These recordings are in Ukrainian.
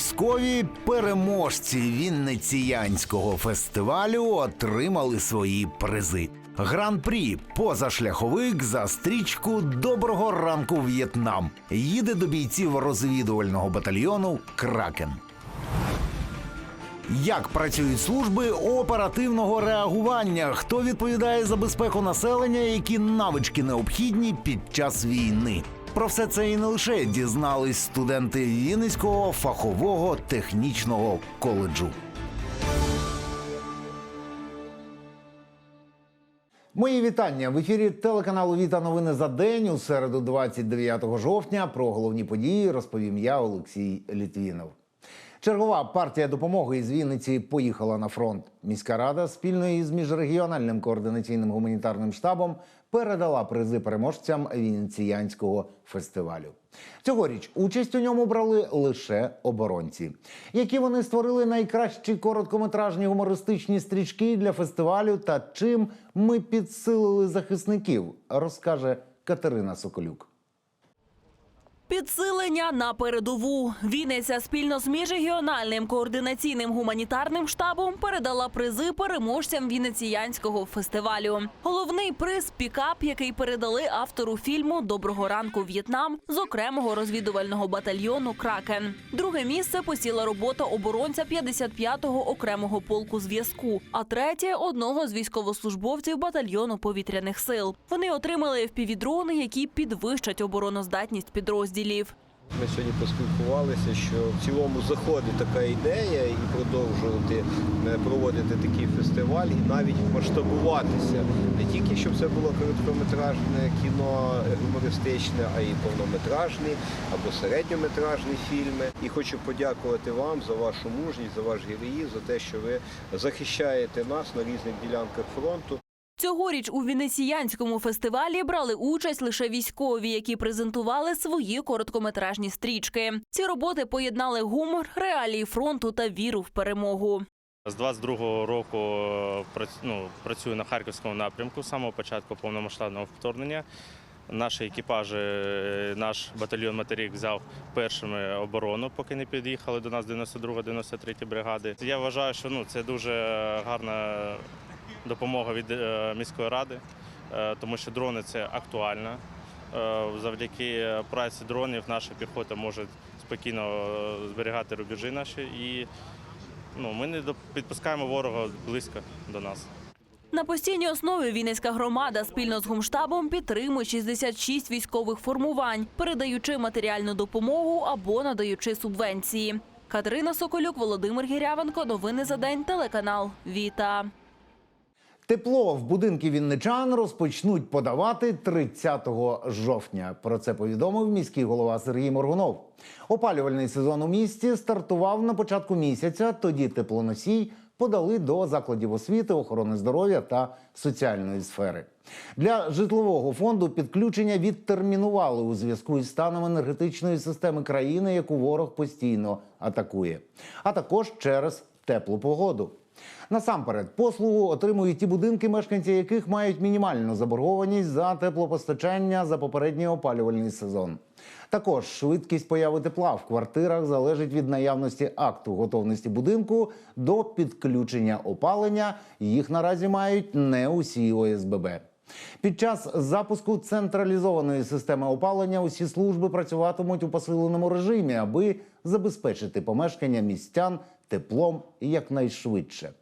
Військові переможці Вінниціянського фестивалю отримали свої призи. Гран-прі позашляховик за стрічку Доброго ранку В'єтнам їде до бійців розвідувального батальйону Кракен. Як працюють служби оперативного реагування? Хто відповідає за безпеку населення? Які навички необхідні під час війни? Про все це і не лише дізнались студенти Вінницького фахового технічного коледжу. Мої вітання в ефірі телеканалу Віта новини за день у середу, 29 жовтня. Про головні події розповім я, Олексій Літвінов. Чергова партія допомоги із Вінниці поїхала на фронт. Міська рада спільно із міжрегіональним координаційним гуманітарним штабом передала призи переможцям Вінниціянського фестивалю. Цьогоріч участь у ньому брали лише оборонці, які вони створили найкращі короткометражні гумористичні стрічки для фестивалю. Та чим ми підсилили захисників, розкаже Катерина Соколюк. Підсилення на передову. Вінниця спільно з міжрегіональним координаційним гуманітарним штабом передала призи переможцям Вінниціянського фестивалю. Головний приз пікап, який передали автору фільму Доброго ранку В'єтнам з окремого розвідувального батальйону Кракен. Друге місце посіла робота оборонця 55-го окремого полку зв'язку, а третє одного з військовослужбовців батальйону повітряних сил. Вони отримали впівдрони, які підвищать обороноздатність підрозділів. Ми сьогодні поспілкувалися, що в цілому заходить така ідея і продовжувати е, проводити такий фестиваль і навіть масштабуватися. Не тільки щоб це було короткометражне кіно е, гумористичне, а й повнометражні або середньометражні фільми. І хочу подякувати вам за вашу мужність, за ваш героїзм, за те, що ви захищаєте нас на різних ділянках фронту. Цьогоріч у Венеціянському фестивалі брали участь лише військові, які презентували свої короткометражні стрічки. Ці роботи поєднали гумор, реалії фронту та віру в перемогу. З 22-го року е, ну, працюю на харківському напрямку з самого початку повномасштабного вторгнення. Наші екіпажі, е, наш батальйон Матерік взяв першими оборону, поки не під'їхали до нас 92-93 бригади. Я вважаю, що ну, це дуже гарна допомога від е, міської ради, е, тому що дрони це актуально. Е, Завдяки праці дронів наша піхота може спокійно зберігати рубежі наші і ну, ми не підпускаємо ворога близько до нас. На постійній основі Вінницька громада спільно з гумштабом підтримує 66 військових формувань, передаючи матеріальну допомогу або надаючи субвенції. Катерина Соколюк, Володимир Гірявенко. Новини за день. Телеканал Віта. Тепло в будинки вінничан розпочнуть подавати 30 жовтня. Про це повідомив міський голова Сергій Моргунов. Опалювальний сезон у місті стартував на початку місяця. Тоді теплоносій подали до закладів освіти, охорони здоров'я та соціальної сфери. Для житлового фонду підключення відтермінували у зв'язку із станом енергетичної системи країни, яку ворог постійно атакує, а також через теплу погоду. Насамперед, послугу отримують ті будинки, мешканці яких мають мінімальну заборгованість за теплопостачання за попередній опалювальний сезон. Також швидкість появи тепла в квартирах залежить від наявності акту готовності будинку до підключення опалення. Їх наразі мають не усі ОСББ. Під час запуску централізованої системи опалення усі служби працюватимуть у посиленому режимі, аби забезпечити помешкання містян теплом якнайшвидше.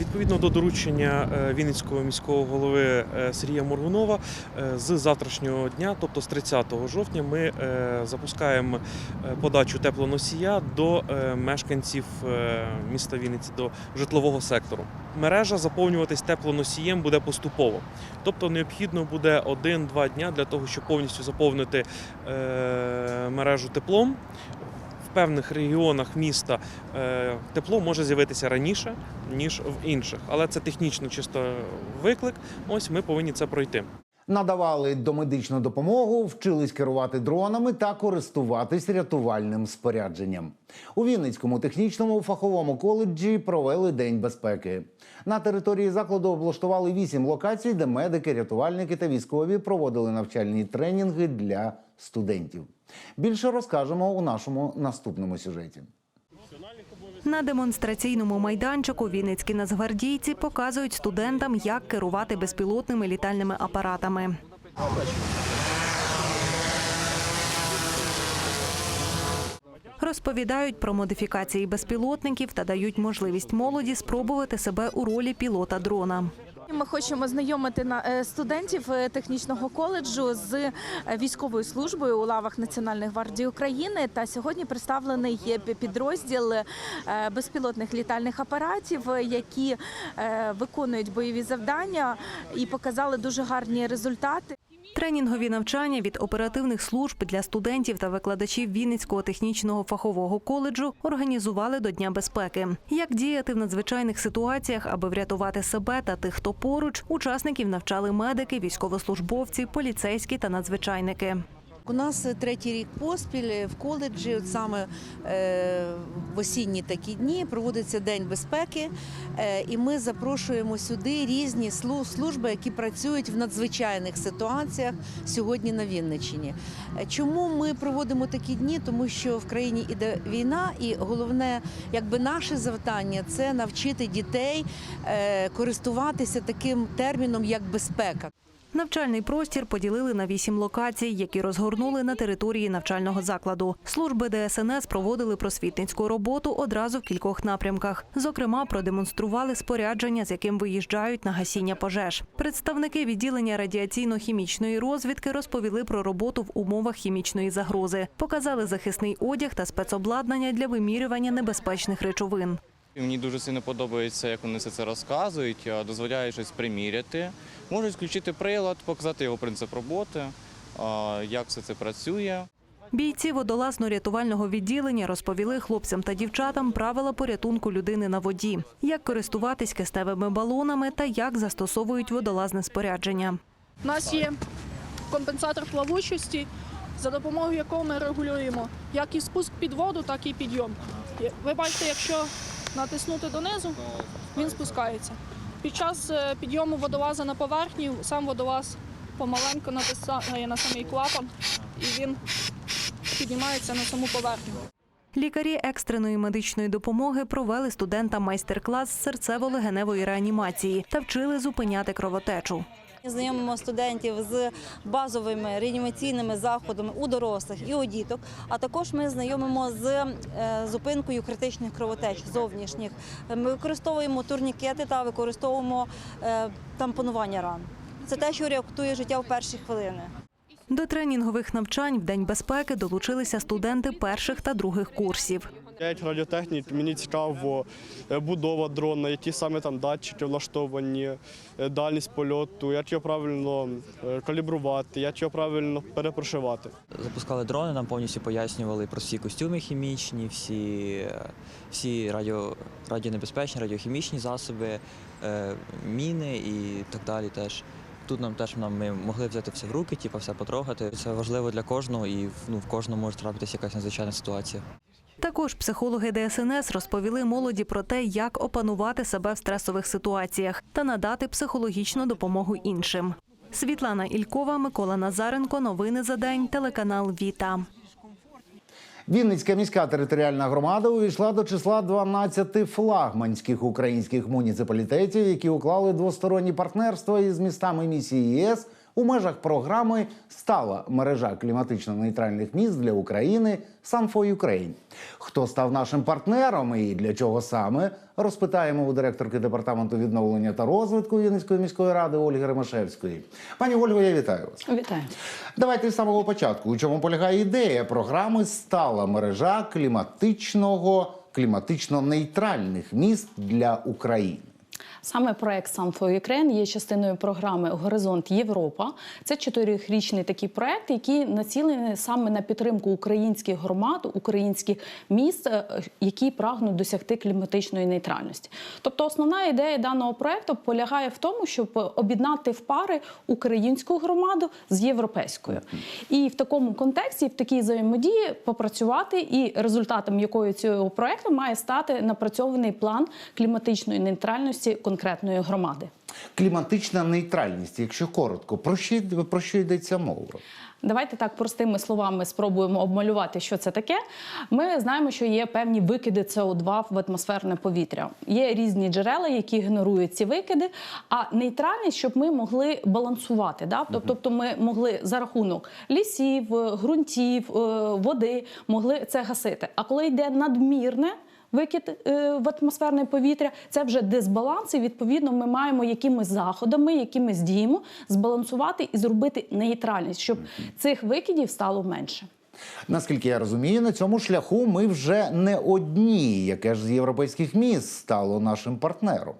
Відповідно до доручення е, Вінницького міського голови е, Сергія Моргунова, е, з завтрашнього дня, тобто з 30 жовтня, ми запускаємо подачу теплоносія до мешканців міста Вінниці, до житлового сектору. Мережа заповнюватись теплоносієм буде поступово. Тобто необхідно буде один-два дня для того, щоб повністю заповнити мережу теплом. Певних регіонах міста е, тепло може з'явитися раніше, ніж в інших. Але це технічно чисто виклик. Ось ми повинні це пройти. Надавали домедичну допомогу, вчились керувати дронами та користуватись рятувальним спорядженням. У Вінницькому технічному фаховому коледжі провели день безпеки. На території закладу облаштували вісім локацій, де медики, рятувальники та військові проводили навчальні тренінги для студентів. Більше розкажемо у нашому наступному сюжеті. На демонстраційному майданчику вінницькі нацгвардійці показують студентам, як керувати безпілотними літальними апаратами. Розповідають про модифікації безпілотників та дають можливість молоді спробувати себе у ролі пілота дрона. Ми хочемо знайомити на- е, студентів е, технічного коледжу з е, військовою службою у лавах Національної гвардії України. Та сьогодні представлений є підрозділ безпілотних літальних апаратів, які виконують бойові завдання і показали дуже гарні результати. Тренінгові навчання від оперативних служб для студентів та викладачів Вінницького технічного фахового коледжу організували до Дня безпеки. Як діяти в надзвичайних ситуаціях, аби врятувати себе та тих, хто поруч, учасників навчали медики, військовослужбовці, поліцейські та надзвичайники. У нас е, третій рік поспіль е, в коледжі, от саме е, в осінні такі дні, проводиться День безпеки, і ми запрошуємо сюди різні служби, які працюють в надзвичайних ситуаціях сьогодні на Вінниччині. Чому ми проводимо такі дні? Тому що в країні іде війна, і головне, якби наше завдання це навчити дітей користуватися таким терміном, як безпека. Навчальний простір поділили на вісім локацій, які розгорнули на території навчального закладу. Служби ДСНС проводили просвітницьку роботу одразу в кількох напрямках. Зокрема, продемонстрували спорядження, з яким виїжджають на гасіння пожеж. Представники відділення радіаційно-хімічної розвідки розповіли про роботу в умовах хімічної загрози, показали захисний одяг та спецобладнання для вимірювання небезпечних речовин. Мені дуже сильно подобається, як вони все це розказують, дозволяють щось приміряти. Можуть включити прилад, показати його принцип роботи, як все це працює. Бійці водолазно-рятувального відділення розповіли хлопцям та дівчатам правила порятунку людини на воді, як користуватись кистевими балонами та як застосовують водолазне спорядження. У нас є компенсатор плавучості, за допомогою якого ми регулюємо як і спуск під воду, так і підйом. Ви бачите, якщо натиснути донизу, він спускається. Під час е, підйому водолаза на поверхню сам водолаз помаленьку натискає на самий клапан і він піднімається на саму поверхню. Лікарі екстреної медичної допомоги провели студентам майстер-клас з серцево-легеневої реанімації та вчили зупиняти кровотечу. Знайомимо студентів з базовими реанімаційними заходами у дорослих і у діток. А також ми знайомимо з е, зупинкою критичних кровотеч зовнішніх. Ми використовуємо турнікети та використовуємо е, тампонування ран. Це те, що рятує життя в перші хвилини. До тренінгових навчань в День безпеки долучилися студенти перших та других курсів. Я як радіотехнік, мені цікаво е, будова дрона, які саме там датчики влаштовані, е, дальність польоту, як його правильно е, калібрувати, як його правильно перепрошивати. Запускали дрони, нам повністю пояснювали про всі костюми хімічні, всі, всі радіо, радіонебезпечні, радіохімічні засоби, міни і так далі. Теж. Тут нам теж нам ми могли взяти все в руки, типу, все потрогати. Це важливо для кожного, і ну, в кожному може трапитися якась надзвичайна ситуація. Також психологи ДСНС розповіли молоді про те, як опанувати себе в стресових ситуаціях та надати психологічну допомогу іншим. Світлана Ількова, Микола Назаренко. Новини за день. Телеканал Віта. Вінницька міська територіальна громада увійшла до числа 12 флагманських українських муніципалітетів, які уклали двосторонні партнерства із містами місії ЄС у межах програми Стала мережа кліматично-нейтральних міст для України Sun for Ukraine. Хто став нашим партнером і для чого саме розпитаємо у директорки департаменту відновлення та розвитку Вінницької міської ради Ольги Ремешевської. Пані Ольго, я вітаю вас. Вітаю. Давайте з самого початку. У чому полягає ідея програми стала мережа кліматичного кліматично-нейтральних міст для України. Саме проект Sun for Ukraine є частиною програми Горизонт Європа. Це чотирирічний такий проект, який націлений саме на підтримку українських громад, українських міст, е, які прагнуть досягти кліматичної нейтральності. Тобто, основна ідея даного проекту полягає в тому, щоб об'єднати в пари українську громаду з європейською, і в такому контексті, в такій взаємодії попрацювати, і результатом якої цього проекту має стати напрацьований план кліматичної нейтральності конкретної громади. Кліматична нейтральність, якщо коротко, про що, про що йдеться мова? Давайте так простими словами спробуємо обмалювати, що це таке. Ми знаємо, що є певні викиди СО2 в атмосферне повітря. Є різні джерела, які генерують ці викиди. А нейтральність, щоб ми могли балансувати. Да? Тобто, ми могли за рахунок лісів, ґрунтів, е, води могли це гасити. А коли йде надмірне. Викид е, в атмосферне повітря це вже дисбаланс, і відповідно ми маємо якимись заходами, якимись здіємо збалансувати і зробити нейтральність, щоб цих викидів стало менше. Наскільки я розумію, на цьому шляху ми вже не одні. Яке ж з європейських міст стало нашим партнером?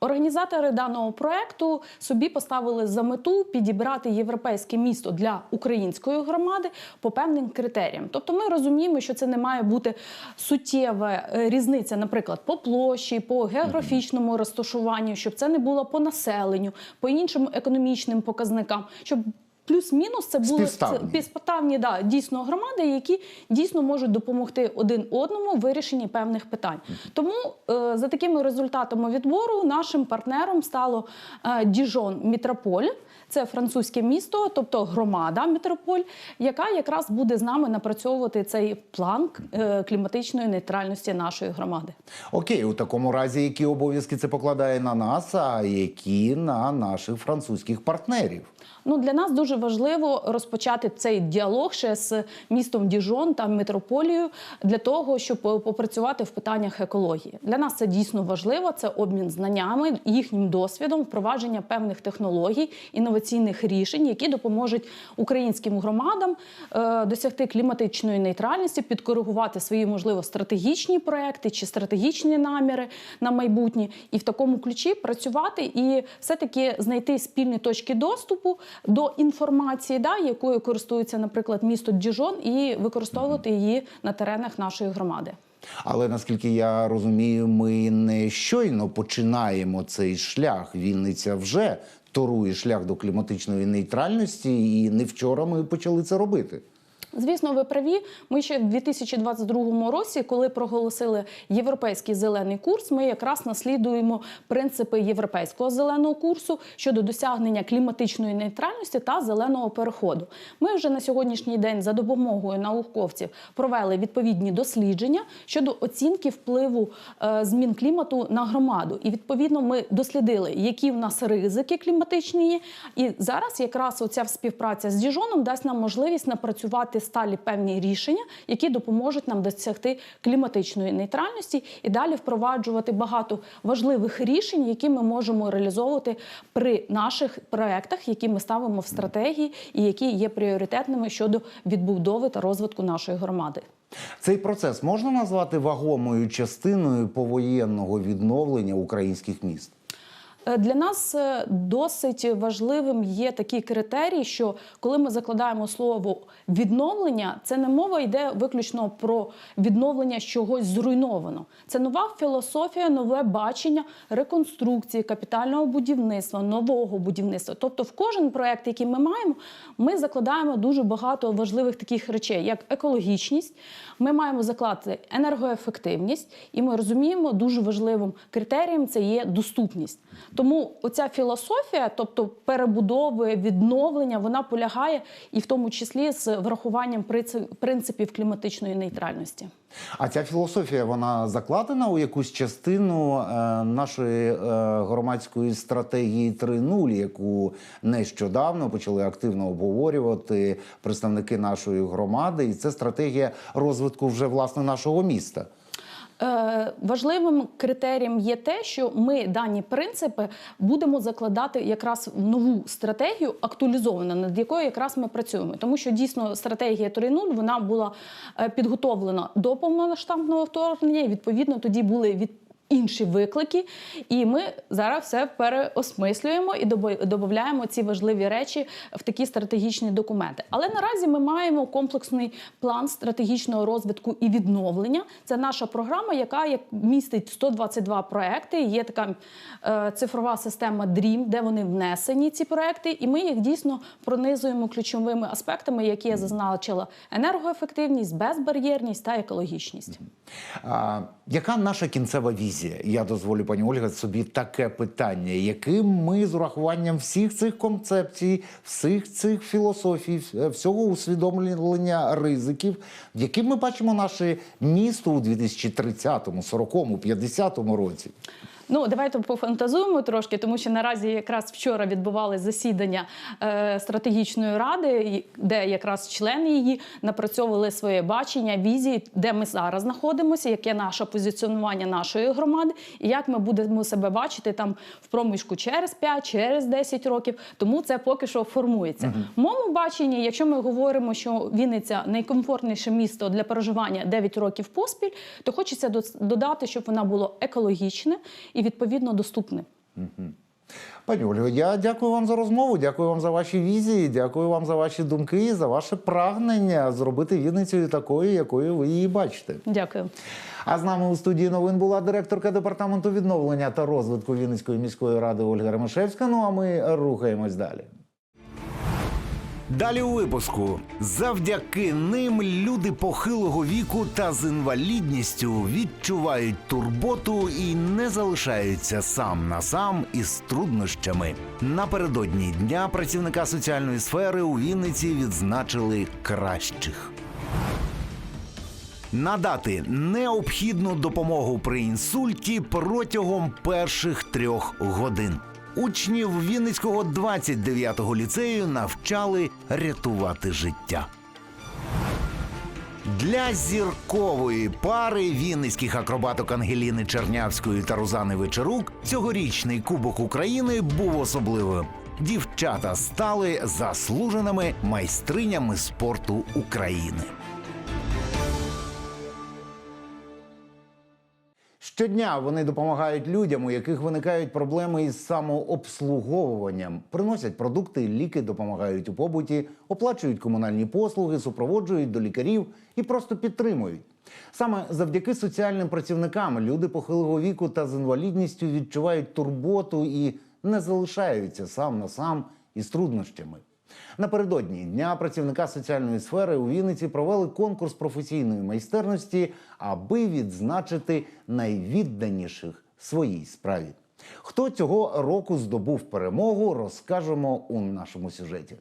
Організатори даного проекту собі поставили за мету підібрати європейське місто для української громади по певним критеріям. Тобто, ми розуміємо, що це не має бути суттєва е, різниця, наприклад, по площі, по географічному розташуванню, щоб це не було по населенню, по іншим економічним показникам, щоб Плюс-мінус це були Співставні. да, дійсно громади, які дійсно можуть допомогти один одному в вирішенні певних питань. Тому е, за такими результатами відбору нашим партнером стало е, Діжон Мітрополь. Це французьке місто, тобто громада Мітрополь, яка якраз буде з нами напрацьовувати цей план е, кліматичної нейтральності нашої громади. Окей, у такому разі, які обов'язки це покладає на нас, а які на наших французьких партнерів? Ну для нас дуже важливо розпочати цей діалог ще з містом Діжон та метрополією для того, щоб е, попрацювати в питаннях екології. Для нас це дійсно важливо. Це обмін знаннями, їхнім досвідом, впровадження певних технологій, інноваційних рішень, які допоможуть українським громадам е, досягти кліматичної нейтральності, підкоригувати свої можливо стратегічні проекти чи стратегічні наміри на майбутнє, і в такому ключі працювати і все таки знайти спільні точки доступу до інформації, да, якою користується, наприклад, місто Діжон, і використовувати її на теренах нашої громади. Але наскільки я розумію, ми не щойно починаємо цей шлях. Вінниця вже торує шлях до кліматичної нейтральності, і не вчора ми почали це робити. Звісно, ви праві. Ми ще в 2022 році, коли проголосили європейський зелений курс, ми якраз наслідуємо принципи європейського зеленого курсу щодо досягнення кліматичної нейтральності та зеленого переходу. Ми вже на сьогоднішній день за допомогою науковців провели відповідні дослідження щодо оцінки впливу е, змін клімату на громаду. І відповідно ми дослідили, які в нас ризики кліматичні. І зараз якраз оця співпраця з Діжоном дасть нам можливість напрацювати сталі певні рішення, які допоможуть нам досягти кліматичної нейтральності і далі впроваджувати багато важливих рішень, які ми можемо реалізовувати при наших проектах, які ми ставимо в стратегії і які є пріоритетними щодо відбудови та розвитку нашої громади. Цей процес можна назвати вагомою частиною повоєнного відновлення українських міст. Е, Для нас е, досить важливим є такий критерій, що коли ми закладаємо слово відновлення, це не мова йде виключно про відновлення чогось зруйновано. Це нова філософія, нове бачення реконструкції, капітального будівництва, нового будівництва. Тобто, в кожен проект, який ми маємо, ми закладаємо дуже багато важливих таких речей, як екологічність. Ми маємо закласти енергоефективність, і ми розуміємо, дуже важливим критерієм це є доступність. Тому оця філософія, тобто перебудови, відновлення, вона полягає і в тому числі з врахуванням принци- принципів кліматичної нейтральності. А ця філософія вона закладена у якусь частину е, нашої е, громадської стратегії 3.0, яку нещодавно почали активно обговорювати представники нашої громади, і це стратегія розвитку вже власне нашого міста. Е, Важливим критерієм є те, що ми дані принципи будемо закладати якраз в нову стратегію, актуалізовану, над якою якраз ми працюємо. Тому що дійсно стратегія 3.0 вона була е, підготовлена до повномасштабного вторгнення. І відповідно тоді були від інші виклики, і ми зараз все переосмислюємо і додаємо ці важливі речі в такі стратегічні документи. Але наразі ми маємо комплексний план стратегічного розвитку і відновлення. Це наша програма, яка як містить 122 проекти. Є така е, цифрова система DREAM, де вони внесені ці проекти, і ми їх дійсно пронизуємо ключовими аспектами, які я зазначила: енергоефективність, безбар'єрність та екологічність. А, яка наша кінцева візія? Я дозволю пані Ольга собі таке питання, яким ми з урахуванням всіх цих концепцій, всіх цих філософій, всього усвідомлення ризиків, яким ми бачимо наше місто у 2030, 40, 50 році. Ну, давайте пофантазуємо трошки, тому що наразі якраз вчора відбувалось засідання е, стратегічної ради, де якраз члени її напрацьовували своє бачення, візії, де ми зараз знаходимося, яке наше позиціонування нашої громади, і як ми будемо себе бачити там в проміжку через 5, через 10 років. Тому це поки що формується. В моєму баченні, якщо ми говоримо, що Вінниця найкомфортніше місто для проживання 9 років поспіль, то хочеться додати, щоб вона було екологічне і відповідно доступне. Пані Ольго, я дякую вам за розмову, дякую вам за ваші візії, дякую вам за ваші думки, за ваше прагнення зробити Вінницю такою, якою ви її бачите. Дякую. А з нами у студії новин була директорка департаменту відновлення та розвитку Вінницької міської ради Ольга Ремешевська. Ну а ми рухаємось далі. Далі у випуску завдяки ним люди похилого віку та з інвалідністю відчувають турботу і не залишаються сам на сам із труднощами. Напередодні дня працівника соціальної сфери у Вінниці відзначили кращих. Надати необхідну допомогу при інсульті протягом перших трьох годин. Учнів Вінницького 29-го ліцею навчали рятувати життя. Для зіркової пари вінницьких акробаток Ангеліни Чернявської та Рузани Вечерук цьогорічний Кубок України був особливим. Дівчата стали заслуженими майстринями спорту України. Щодня вони допомагають людям, у яких виникають проблеми із самообслуговуванням, приносять продукти, ліки, допомагають у побуті, оплачують комунальні послуги, супроводжують до лікарів і просто підтримують. Саме завдяки соціальним працівникам люди похилого віку та з інвалідністю відчувають турботу і не залишаються сам на сам із труднощами. Напередодні дня працівника соціальної сфери у Вінниці провели конкурс професійної майстерності, аби відзначити найвідданіших своїй справі. Хто цього року здобув перемогу, розкажемо у нашому сюжеті.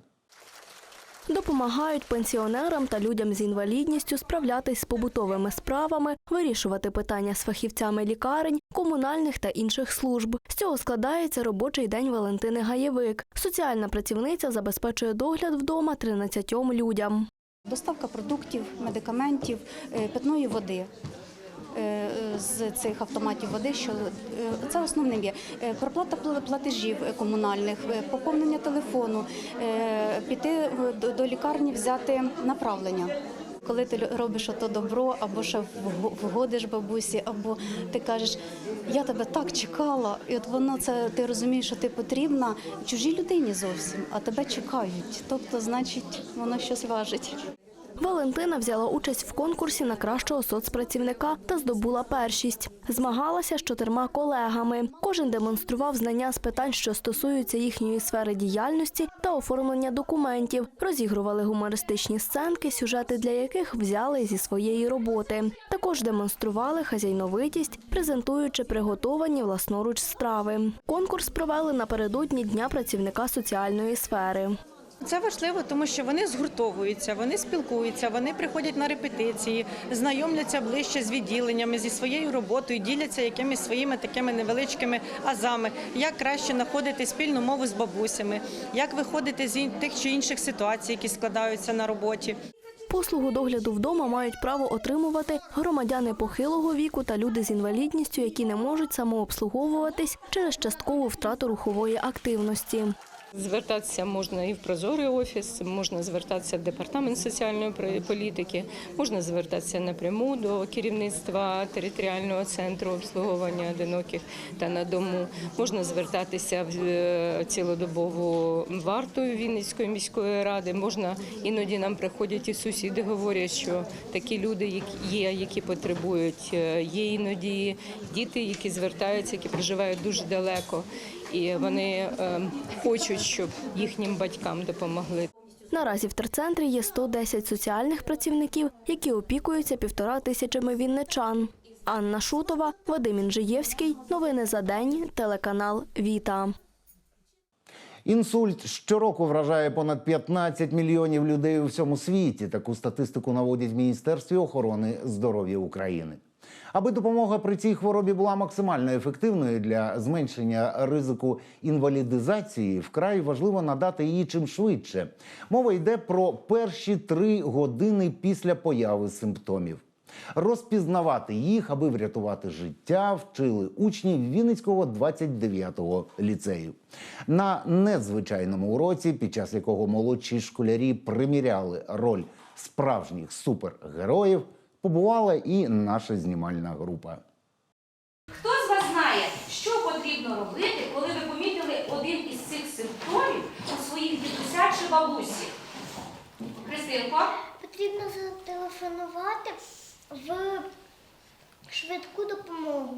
Допомагають пенсіонерам та людям з інвалідністю справлятись з побутовими справами, вирішувати питання з фахівцями лікарень, комунальних та інших служб. З цього складається робочий день Валентини Гаєвик. Соціальна працівниця забезпечує догляд вдома 13 людям. Доставка продуктів, медикаментів, е, питної води. Е, З цих автоматів води, що е, це основним є Е, проплата платежів комунальних, поповнення телефону, піти до- лікарні, взяти направлення. Коли ти робиш ото добро, або ще вго- вгодиш бабусі, або ти кажеш, я тебе так чекала, і от воно це ти розумієш, що ти потрібна чужій людині зовсім, а тебе чекають. Тобто, значить, воно щось важить. Валентина взяла участь в конкурсі на кращого соцпрацівника та здобула першість. Змагалася з чотирма колегами. Кожен демонстрував знання з питань, що стосуються їхньої сфери діяльності та оформлення документів. Розігрували гумористичні сценки, сюжети для яких взяли зі своєї роботи. Також демонстрували хазяйновитість, презентуючи приготовані власноруч страви. Конкурс провели напередодні Дня працівника соціальної сфери. Це важливо, тому що вони згуртовуються, вони спілкуються, вони приходять на репетиції, знайомляться ближче з відділеннями, зі своєю роботою, діляться якимись своїми такими невеличкими азами, як краще знаходити спільну мову з бабусями, як виходити з тих чи інших ситуацій, які складаються на роботі. Послугу догляду вдома мають право отримувати громадяни похилого віку та люди з інвалідністю, які не можуть самообслуговуватись через часткову втрату рухової активності. Звертатися можна і в прозорий офіс, можна звертатися в департамент соціальної політики, можна звертатися напряму до керівництва територіального центру обслуговування одиноких та на дому. Можна звертатися в е, цілодобову варту Вінницької міської ради. Можна іноді нам приходять і сусіди, говорять, що такі люди які є, які потребують. Е, Є іноді діти, які звертаються, які проживають дуже далеко і вони е, хочуть, щоб їхнім батькам допомогли. Наразі в терцентрі є 110 соціальних працівників, які опікуються півтора тисячами вінничан. Анна Шутова, Вадим Інжиєвський. Новини за день. Телеканал Віта. Інсульт щороку вражає понад 15 мільйонів людей у всьому світі. Таку статистику наводять в Міністерстві охорони здоров'я України. Аби допомога при цій хворобі була максимально ефективною для зменшення ризику інвалідизації, вкрай важливо надати її чим швидше. Мова йде про перші три години після появи симптомів. Розпізнавати їх, аби врятувати життя, вчили учні Вінницького 29-го ліцею. На незвичайному уроці, під час якого молодші школярі приміряли роль справжніх супергероїв, побувала і наша знімальна група. Хто з вас знає, що потрібно робити, коли ви помітили один із цих симптомів у своїх дідуся чи бабусі? Христинко? Потрібно зателефонувати в швидку допомогу.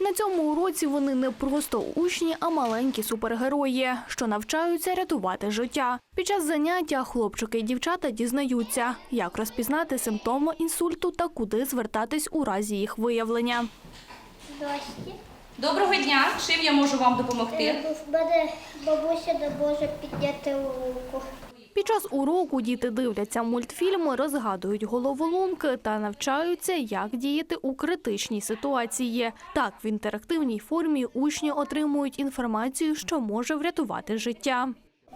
На цьому уроці вони не просто учні, а маленькі супергерої, що навчаються рятувати життя. Під час заняття хлопчики і дівчата дізнаються, як розпізнати симптоми інсульту та куди звертатись у разі їх виявлення. Доброго дня! Чим я можу вам допомогти? Е, мене бабуся не може підняти руку. Під час уроку діти дивляться мультфільми, розгадують головоломки та навчаються, як діяти у критичній ситуації. Так, в інтерактивній формі учні отримують інформацію, що може врятувати життя.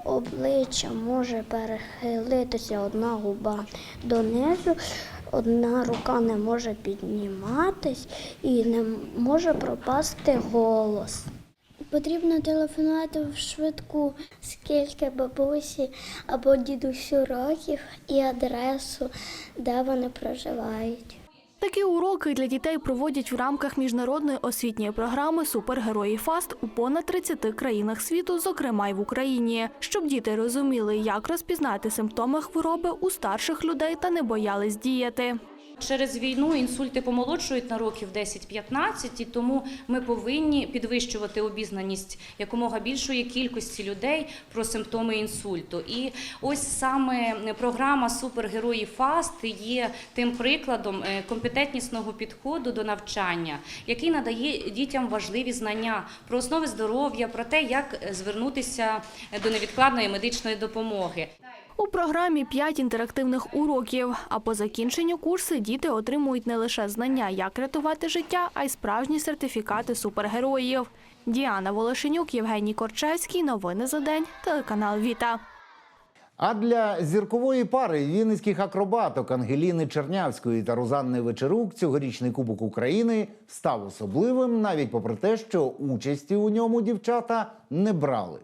Обличчя може перехилитися одна губа донизу, одна рука не може підніматись і не може пропасти голос. Потрібно телефонувати в швидку, скільки бабусі або дідусю років і адресу, де вони проживають. Такі уроки для дітей проводять в рамках міжнародної освітньої програми Супергерої Фаст у понад 30 країнах світу, зокрема й в Україні, щоб діти розуміли, як розпізнати симптоми хвороби у старших людей та не боялись діяти. Через війну інсульти помолодшують на років 10-15, і тому ми повинні підвищувати обізнаність якомога більшої кількості людей про симптоми інсульту. І ось саме програма Супергерої Фаст є тим прикладом е, компетентнісного підходу до навчання, який надає дітям важливі знання про основи здоров'я, про те, як звернутися до невідкладної медичної допомоги. У програмі 5 інтерактивних уроків. А по закінченню курси діти отримують не лише знання, як рятувати життя, а й справжні сертифікати супергероїв. Діана Волошенюк, Євгеній Корчевський. Новини за день. Телеканал Віта. А для зіркової пари вінницьких акробаток Ангеліни Чернявської та Розанни Вечерук цьогорічний Кубок України став особливим, навіть попри те, що участі у ньому дівчата не брали.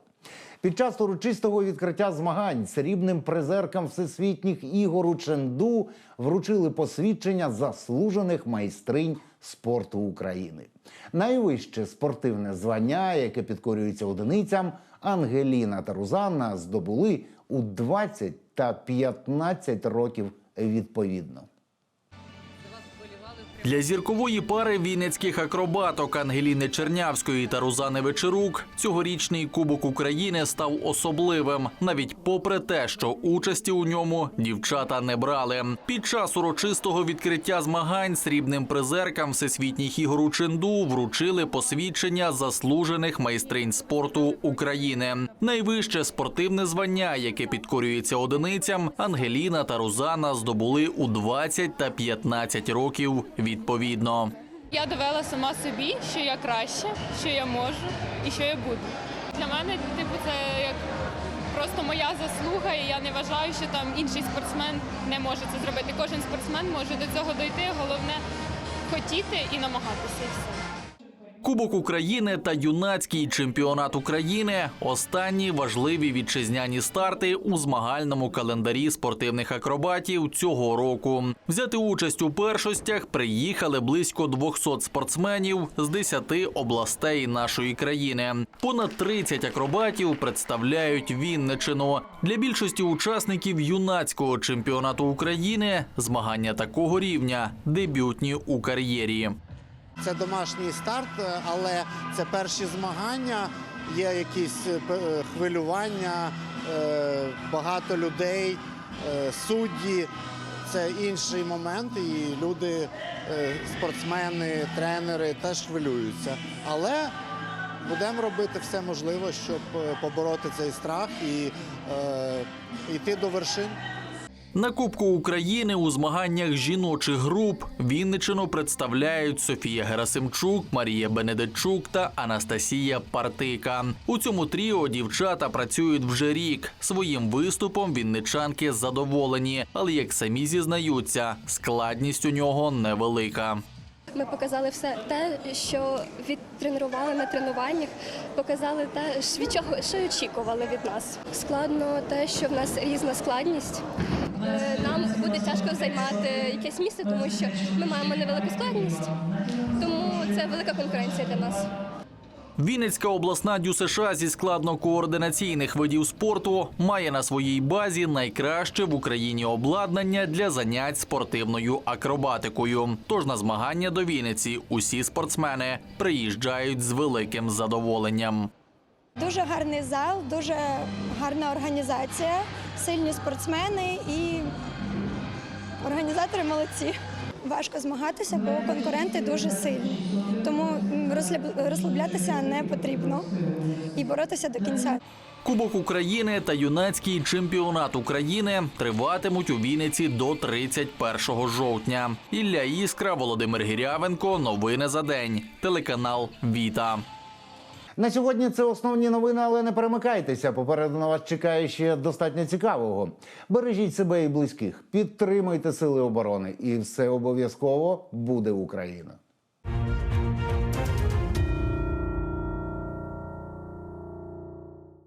Під час урочистого відкриття змагань срібним призеркам всесвітніх ігор у Ченду вручили посвідчення заслужених майстринь спорту України. Найвище спортивне звання, яке підкорюється одиницям, Ангеліна та Рузанна здобули у 20 та 15 років відповідно. Для зіркової пари вінницьких акробаток Ангеліни Чернявської та Рузани Вечерук цьогорічний Кубок України став особливим, навіть попри те, що участі у ньому дівчата не брали. Під час урочистого відкриття змагань срібним призеркам всесвітніх ігор у Ченду вручили посвідчення заслужених майстринь спорту України. Найвище спортивне звання, яке підкорюється одиницям, Ангеліна та Рузана здобули у 20 та 15 років відповідно. Я довела сама собі, що я краще, що я можу і що я буду. Для мене, типу, це як просто моя заслуга, і я не вважаю, що там інший спортсмен не може це зробити. Кожен спортсмен може до цього дойти. Головне хотіти і намагатися. І все. Кубок України та юнацький чемпіонат України останні важливі вітчизняні старти у змагальному календарі спортивних акробатів цього року. Взяти участь у першостях приїхали близько 200 спортсменів з 10 областей нашої країни. Понад 30 акробатів представляють Вінничину. Для більшості учасників юнацького чемпіонату України змагання такого рівня дебютні у кар'єрі. Це домашній старт, але це перші змагання, є якісь е, е, хвилювання, е, багато людей, судді. це інший момент, і люди, спортсмени, тренери теж хвилюються. Але будемо робити все можливе, щоб побороти цей страх і йти до вершин. На Кубку України у змаганнях жіночих груп Вінничину представляють Софія Герасимчук, Марія Бенедичук та Анастасія Партика. У цьому тріо дівчата працюють вже рік. Своїм виступом вінничанки задоволені, але як самі зізнаються, складність у нього невелика. Ми показали все те, що відтренували на тренуваннях, показали те, від чого що очікували від нас. Складно те, що в нас різна складність. Е, Нам буде тяжко займати якесь місце, тому що ми маємо невелику складність, тому це велика конкуренція для нас. Вінницька обласна ДЮСШ зі складно-координаційних видів спорту має на своїй базі найкраще в Україні обладнання для занять спортивною акробатикою. Тож на змагання до Вінниці усі спортсмени приїжджають з великим задоволенням. Дуже гарний зал, дуже гарна організація, сильні спортсмени і організатори молодці. Важко змагатися, бо конкуренти дуже сильні. Тому розслаблятися не потрібно і боротися до кінця. Кубок України та юнацький чемпіонат України триватимуть у Вінниці до 31 жовтня. Ілля Іскра, Володимир Гірявенко. Новини за день. Телеканал Віта. На сьогодні це основні новини, але не перемикайтеся. Попереду на вас чекає ще достатньо цікавого. Бережіть себе і близьких, підтримуйте сили оборони, і все обов'язково буде Україна.